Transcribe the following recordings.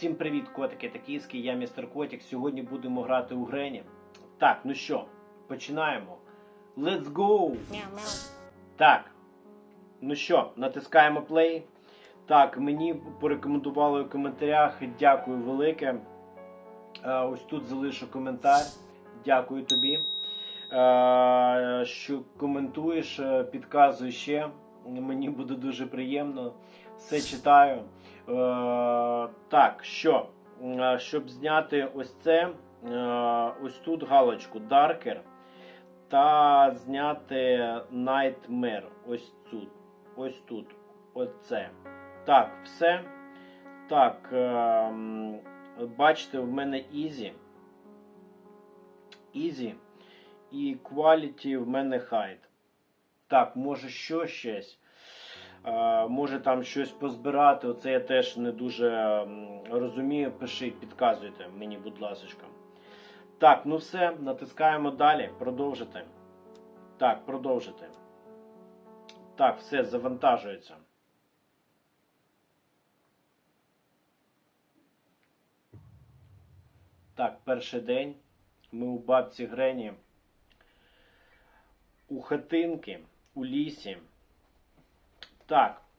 Всім привіт, котики та кіски, я містер Котик. Сьогодні будемо грати у Грені. Так, ну що, починаємо. Let's go! Так. Ну що, натискаємо play. Так, мені порекомендували в коментарях. Дякую велике. Е, Ось тут залишу коментар. Дякую тобі. Е, Що коментуєш, е, підказуй ще. Мені буде дуже приємно. Все читаю. Е, Так, що? Е, Щоб зняти ось це, е, ось тут галочку Darker та зняти Nightmare. Ось тут. Ось тут. Оце. Так, все. Так. ем, Бачите, в мене Easy. Easy. І Quality в мене Hide. Так, може що щось. Може там щось позбирати. Оце я теж не дуже розумію. Пишіть, підказуйте мені, будь ласка. Так, ну все, натискаємо далі. Продовжити. Так, продовжити. Так, все, завантажується. Так, перший день. Ми у бабці Грені. У хатинки, у лісі. Так.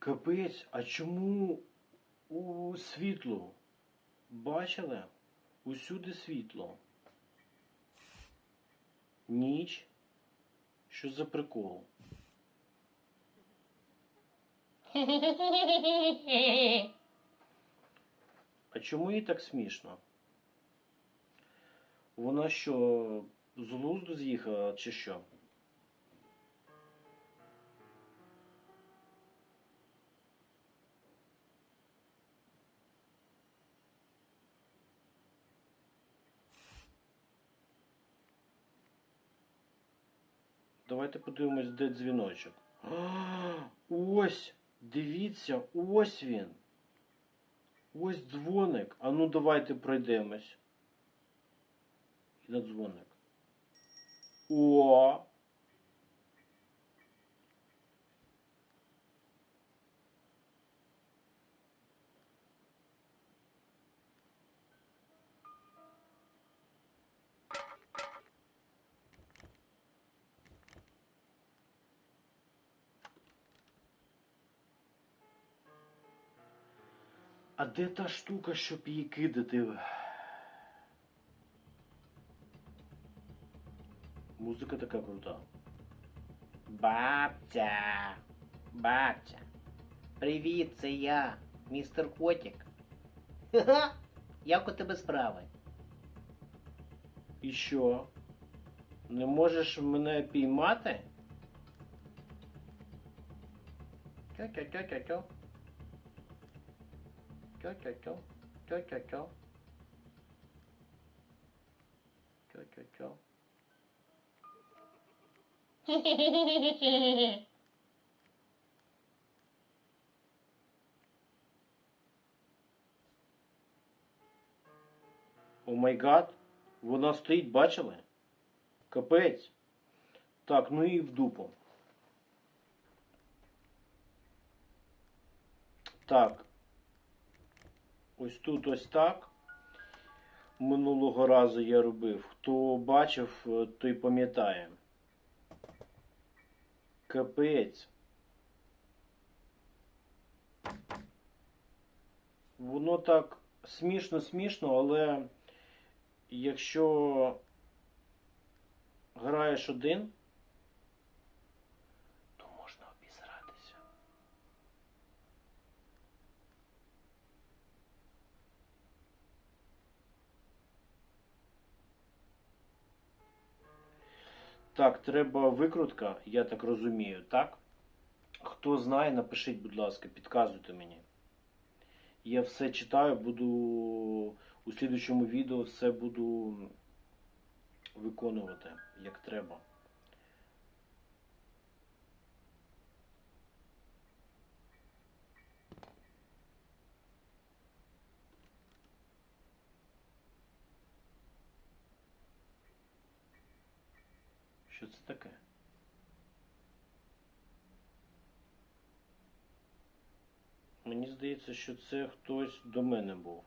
Капець, а чому у світло? Бачили? Усюди світло. Ніч. Що за прикол? А чому їй так смішно? Вона що, з глузду з'їхала, чи що? Давайте подивимось, де дзвіночок. Ось! Дивіться, ось він. Ось дзвоник. А ну давайте пройдемось. І на дзвоник. О! Де та штука, щоб її кидати? Музика така крута. Бабця. Бабця. Привіт, це я, містер Котик. Ха-ха! Як у тебе справи? І що? Не можеш мене піймати? Тьо-тьо-тьо-тьо-тьо. Тьо-тьо-тьо. Тьо-тьо-тьо. Тьо-тьо-тьо. О май гад, вона стоїть, бачили? Капець. Так, ну і в дупу. Так. Ось тут ось так. Минулого разу я робив. Хто бачив, той пам'ятає. Капець. Воно так смішно-смішно, але якщо граєш один, Так, треба викрутка, я так розумію, так? Хто знає, напишіть, будь ласка, підказуйте мені. Я все читаю, буду у слідчому відео все буду виконувати як треба. Що це таке? Мені здається, що це хтось до мене був.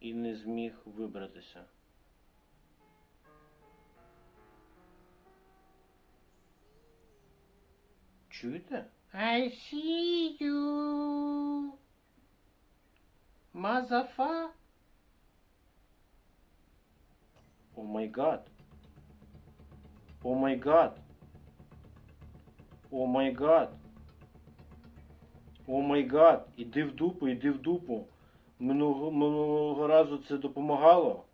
І не зміг вибратися. Чуєте? I see you. Мазафа. О май гад. О май гад. О май гад. О май гад. Іди в дупу, іди в дупу. Минулого, минулого разу це допомагало.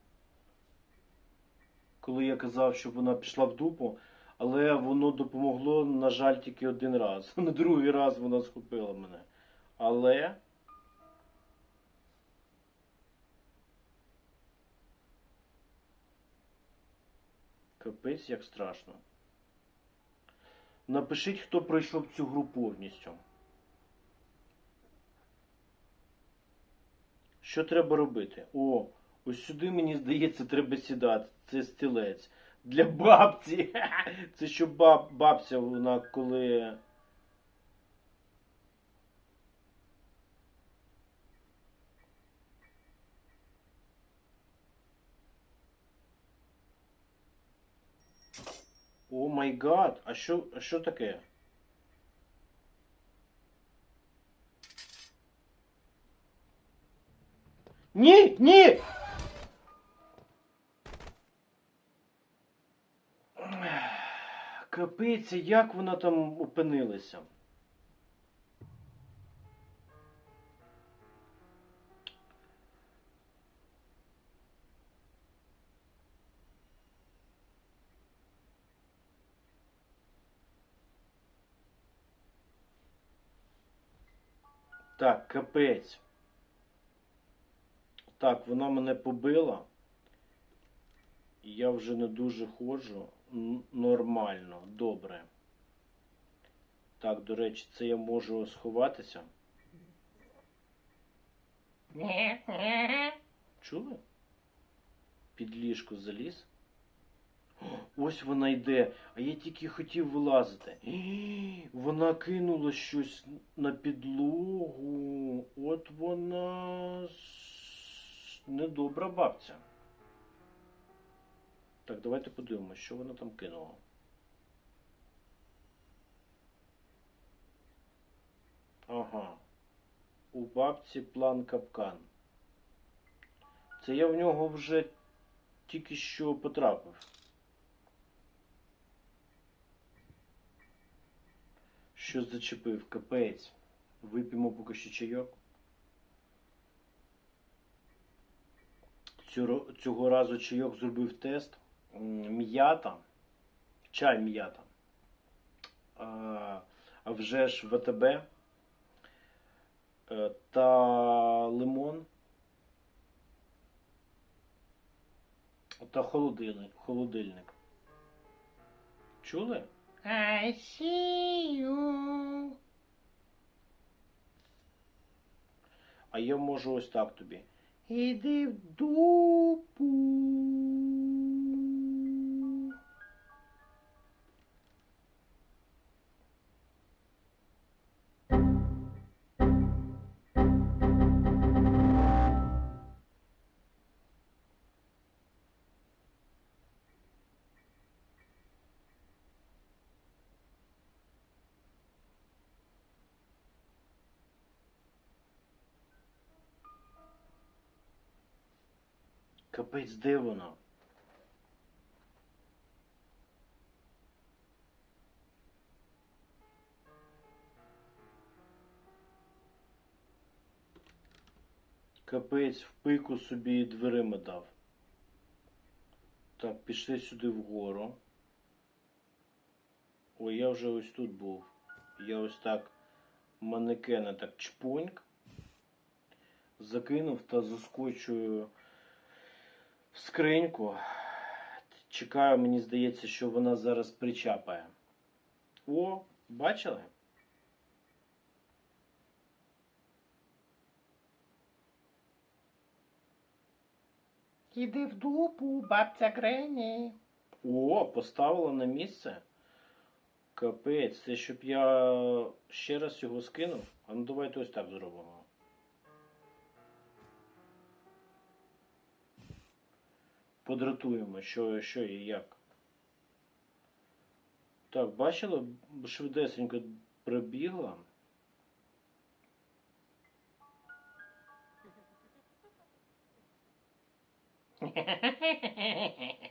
Коли я казав, щоб вона пішла в дупу, але воно допомогло, на жаль, тільки один раз. На другий раз вона схопила мене. Але. Капець як страшно. Напишіть, хто пройшов цю гру повністю. Що треба робити? О, ось сюди, мені здається, треба сідати. Це стілець. Для бабці. Це що баб, бабця вона коли. О май гад, а що, а що таке? Ні, ні! Капець, як вона там опинилася? Так, капець. Так, вона мене побила. Я вже не дуже ходжу. Нормально, добре. Так, до речі, це я можу сховатися. Чули? Під ліжко заліз. Ось вона йде, а я тільки хотів вилазити. Вона кинула щось на підлогу. От вона недобра бабця. Так, давайте подивимося, що вона там кинула. Ага. У бабці план капкан. Це я в нього вже тільки що потрапив. Що зачепив? Капець. Вип'ємо поки що чайок. Цього, разу чайок зробив тест. М'ята. Чай м'ята. А, вже ж ВТБ. Е, Та лимон. Та холодильник. Чули? I. А я можу ось так тобі. Іди в дупу. Капець, де вона? Капець в пику собі дверима дав. Так, пішли сюди вгору. Ой, я вже ось тут був. Я ось так манекена так чпуньк. Закинув та заскочую в скриньку. Чекаю, мені здається, що вона зараз причапає. О, бачили? Іди в дупу, бабця Грені. О, поставила на місце. Капець, це щоб я ще раз його скинув. А ну давайте ось так зробимо. Подратуємо, що, що і як. Так, бачили, швидесенько пробігла.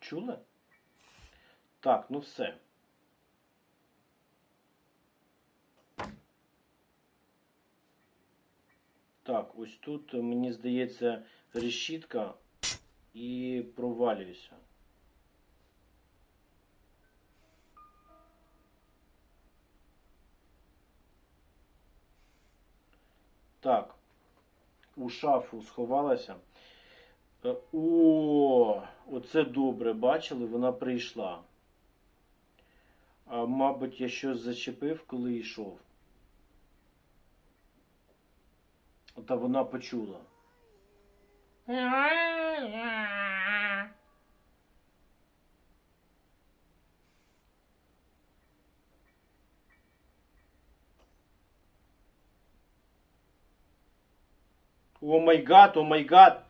Чули? Так, ну все. Так, ось тут, мені здається, решітка і провалююся. Так, у шафу сховалася. Е, О, оце добре, бачили, вона прийшла. А, мабуть, я щось зачепив, коли йшов. Та вона почула. О май гад, о май гад.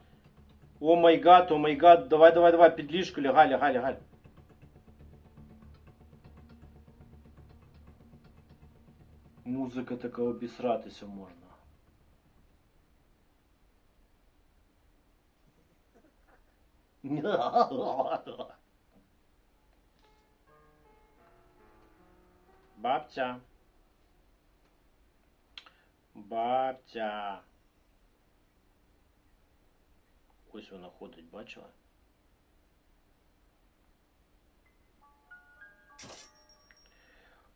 О май гад, о май гад. Давай, давай, давай, під ліжко, лягай, лягай, лягай. Музика така обісратися можна. Бабця. Бабця. Ось вона ходить, бачила?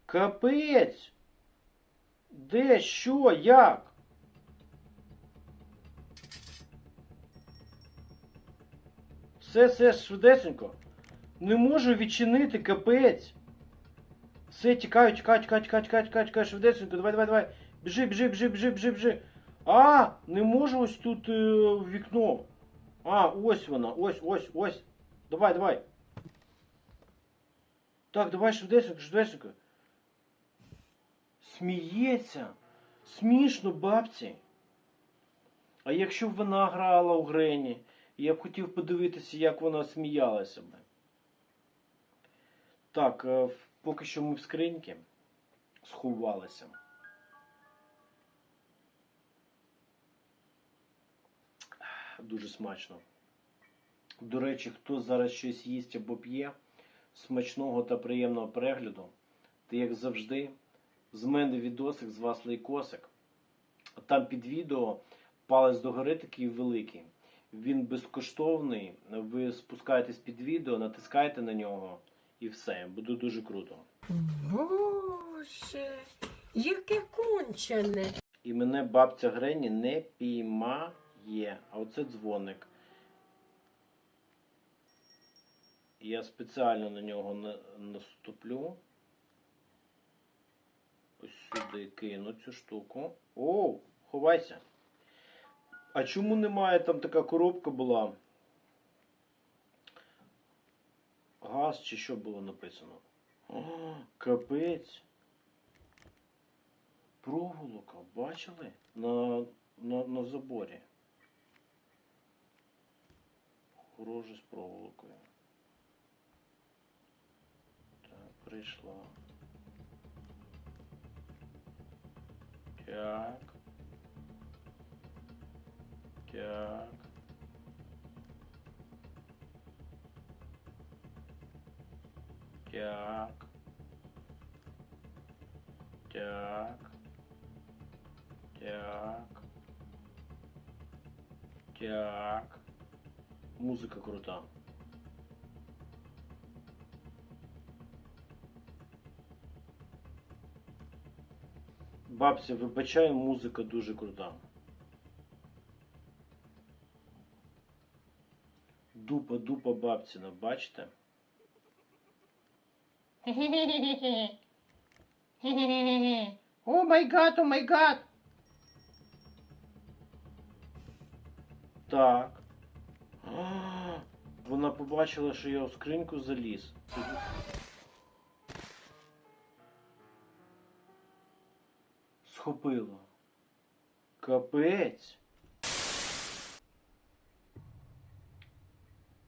Капець! Де, що, як? Все, все, швидесенько. Не можу відчинити, капець. Все, тікаю, тікаю, тікаю, тікаю, тікаю, тікаю, тікаю, швидесенько, давай, давай, давай. Біжи, біжи, біжи, біжи, біжи, біжи. А, не можу ось тут е, вікно. А, ось вона, ось, ось, ось. Давай, давай. Так, давай швидесенько, швидесенько. Сміється. Смішно, бабці. А якщо б вона грала у Грені, я б хотів подивитися, як вона сміялася би. Так, е, поки що ми в скриньки сховалися. Дуже смачно. До речі, хто зараз щось їсть або п'є, смачного та приємного перегляду. Та як завжди, з мене відосик, з вас лайкосик. Там під відео палець догори такий великий. Він безкоштовний. Ви спускаєтесь під відео, натискаєте на нього і все. Буде дуже круто. Боже, яке кончене. І мене бабця Грені не піймає. А оце дзвоник. Я спеціально на нього на- наступлю. Ось сюди кину цю штуку. Оу, ховайся. А чому немає там така коробка була? Газ чи що було написано? О, капець. Проволока, бачили? На, на, на заборі. Хороже з проволокою. Так, прийшла. Так. Так. Так. Так. Так. Так. Музика крута. Бабця, вибачай, музика дуже крута. Дупа, дупа бабціна, бачите? О май гад, о май гад. Так. Вона побачила, що я в скриньку заліз. Схопила. Капець.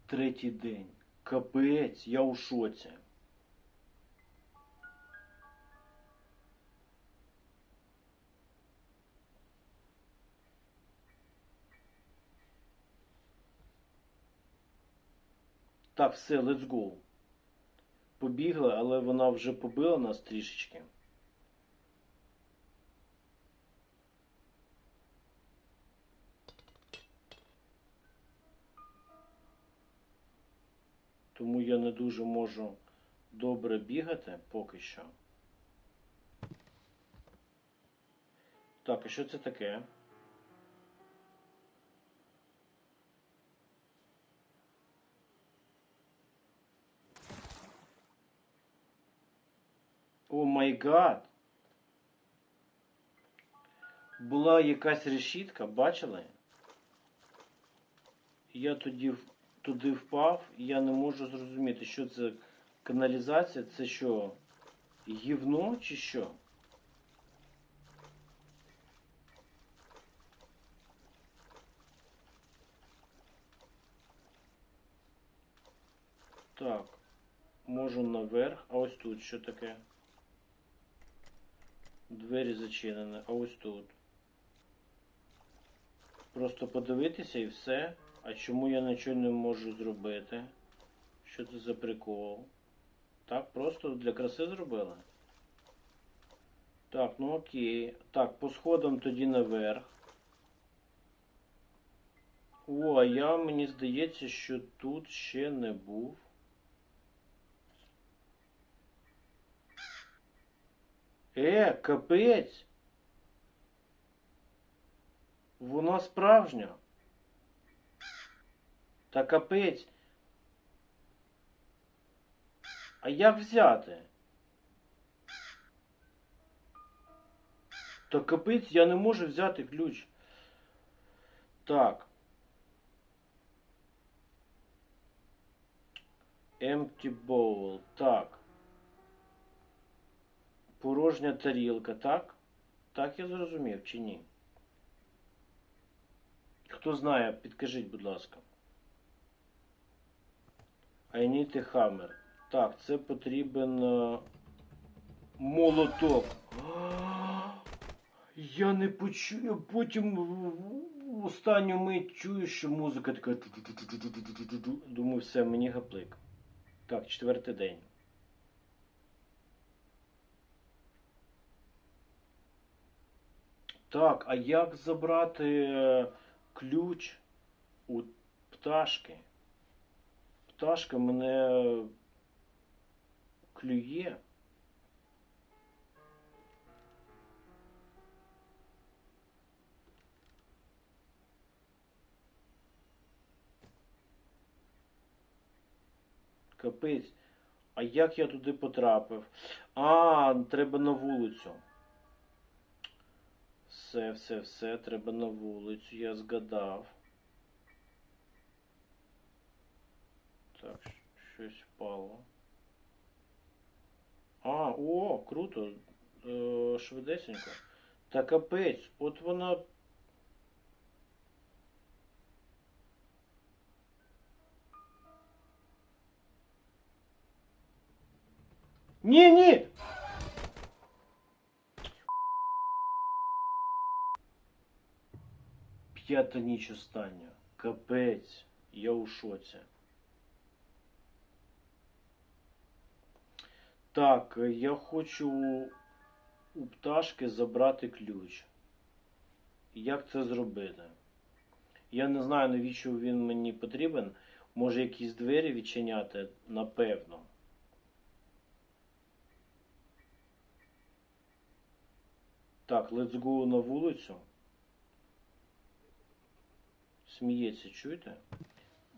Третій день. Капець, я у шоці. Так, все, let's go. Побігла, але вона вже побила нас трішечки. Тому я не дуже можу добре бігати поки що. Так, а що це таке? О май гад! Була якась решітка, бачили? Я тоді туди впав, і я не можу зрозуміти, що це каналізація, це що? Гівно чи що? Так, можу наверх, а ось тут що таке? Двері зачинені, а ось тут. Просто подивитися і все. А чому я нічого не можу зробити? Що це за прикол? Так, просто для краси зробили? Так, ну окей. Так, по сходам тоді наверх. О, а я мені здається, що тут ще не був. Е, капець! Вона справжня. Та капець. А як взяти? Та капець, я не можу взяти ключ. Так. Empty bowl. Так. Порожня тарілка, так? Так я зрозумів чи ні? Хто знає, підкажіть, будь ласка. I need a hammer. Так, це потрібен е, молоток. Я не почую, потім в- останню мить чую, що музика така. Думаю, все, мені гаплик. Так, четвертий день. Так, а як забрати е, ключ у пташки? Пташка мене клює. Капець. А як я туди потрапив? А, треба на вулицю. Все, все, все, треба на вулицю, я згадав. Так, щось впало. А, о, круто. Е, швидесенько. Та капець, от вона. Ні, ні! П'ята ніч остання. Капець, я у шоці. Так, я хочу у пташки забрати ключ. Як це зробити? Я не знаю, навіщо він мені потрібен. Може якісь двері відчиняти, напевно. Так, let's go на вулицю. Сміється, чуєте?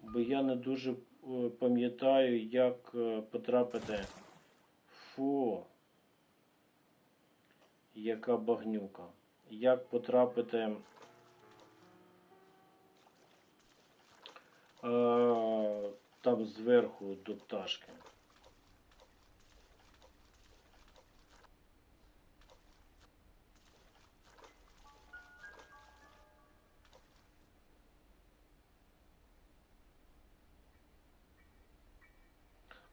Бо я не дуже е, пам'ятаю, як е, потрапити. Фу. Яка багнюка. Як потрапити. Е, там зверху до пташки.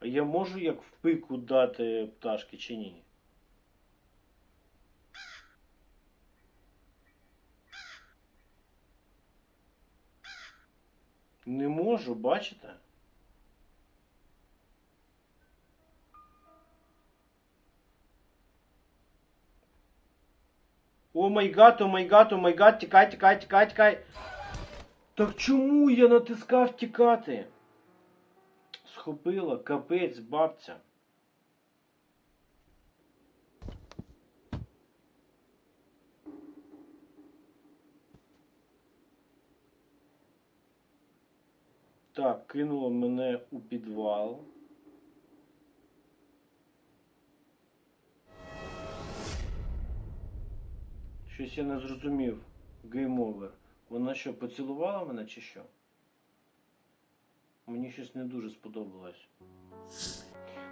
Я можу як в пику дати пташки чи ні? Не можу, бачите? О май гад, о май гад, о май гад, тікай, тікай, тікай, тікай. Так чому я натискав тікати? Схопила, капець, бабця. Так, кинуло мене у підвал. Щось я не зрозумів. Гейм овер. Вона що, поцілувала мене чи що? Мені щось не дуже сподобалось.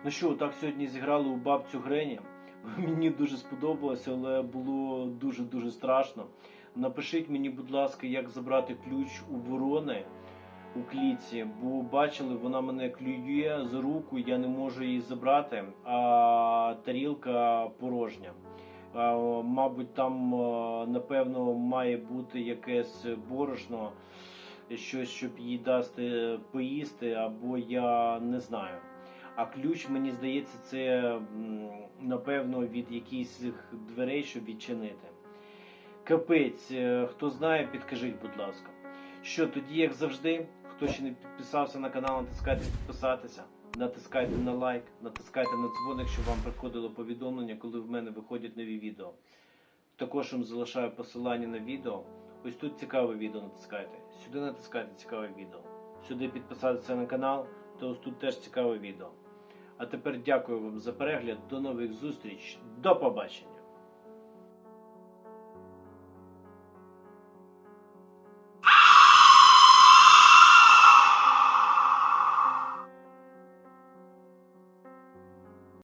Ну що, так сьогодні зіграли у бабцю Грені. Мені дуже сподобалося, але було дуже-дуже страшно. Напишіть мені, будь ласка, як забрати ключ у ворони у клітці, бо бачили, вона мене клює за руку, я не можу її забрати, а тарілка порожня. Мабуть, там напевно має бути якесь борошно, щось, щоб їй дасти поїсти, або я не знаю. А ключ, мені здається, це напевно від якихось дверей, щоб відчинити. Капець, е, хто знає, підкажіть, будь ласка. Що тоді, як завжди, хто ще не підписався на канал, натискайте підписатися, натискайте на лайк, натискайте на дзвоник, щоб вам приходило повідомлення, коли в мене виходять нові відео. Також вам залишаю посилання на відео. Ось тут цікаве відео натискайте. Сюди натискайте цікаве відео. Сюди підписатися на канал, то ось тут теж цікаве відео. А тепер дякую вам за перегляд. До нових зустріч. До побачення!